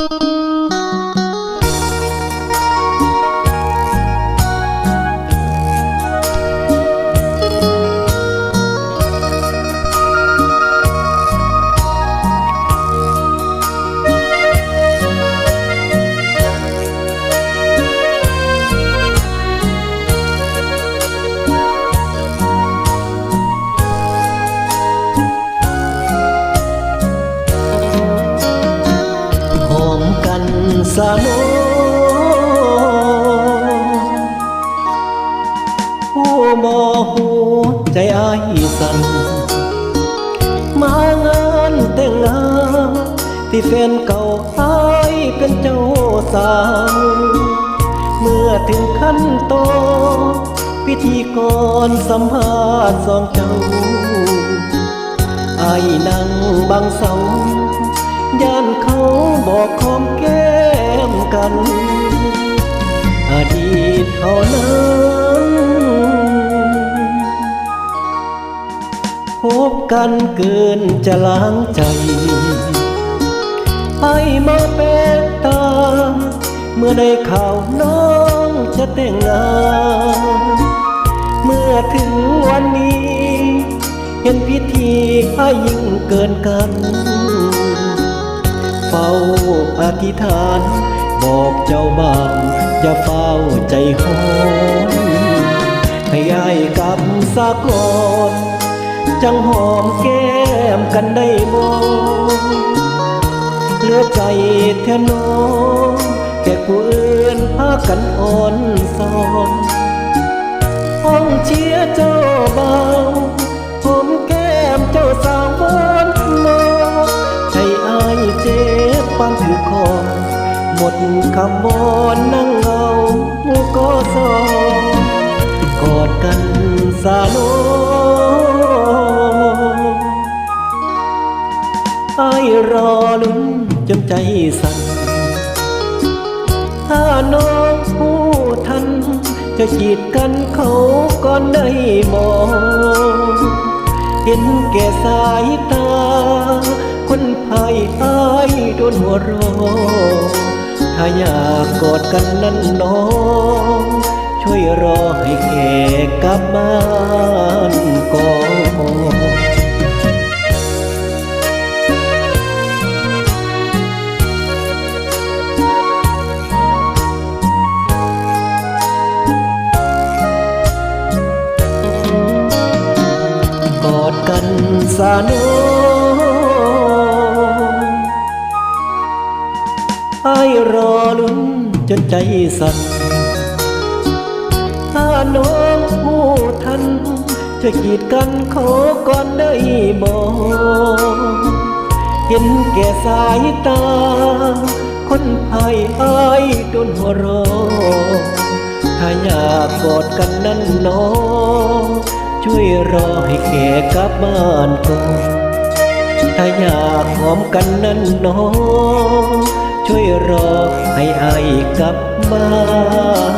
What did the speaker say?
ห กันสาโนผู้บ่หูใจอายสัน มางานแต่งงานที่แฟนเก่าอายเป็นเจ้าสาว เมื่อถึงขั้นโต พิธีกรสัมภาษณ์สองเจ้าไอ้นั่งบังเสาย่านเขาบอกคอมแก้ กัน อดีตเท่านั้นพบกันเกินจะล้างใจไอ้มาเป็นตา เมื่อได้ข่าวน้องจะแต่งงาน เมื่อถึงวันนี้ เห็นพิธีให้ยิ่งเกินกันเฝ้าอธิษฐาน บอกเจ้าบ้านอย่าเฝ้าใจหอนให้ยายกับสากอนจังหอมแก้มกันได้บ่เหลือใจแท่น้องแค่ผู้อื่นพากันอ่อนสอนห้องเชียเจ้าเบา ดคำวอนนั่งเงาก็สอกอดกันสาโนไอรอลุ้นจนใจสั่น ถ้าน้องผู้ทัน จะจีดกันเขาก่อนได้มอง เห็นแก่สายตา คนภายอายโดนหัวรอ ถ้าอยากกอดกันนั้นน้อง ช่วยรอให้แขกกลับบ้านก่อนกอดกันสาโน ไอายรอลุ้นจนใจสั่นถ้าน้องผู้ทันจะกีดกันขอก่อนได้บอกเห็นแก่สายตา คนภายอายโดนหัวรอถ้าอยากกอดกันนั้นน้องช่วยรอให้แขกกลับบ้านก่อนถ้าอยากหอมกันนั้นน้อง ช่วยรอให้ไอ้กลับบ้าน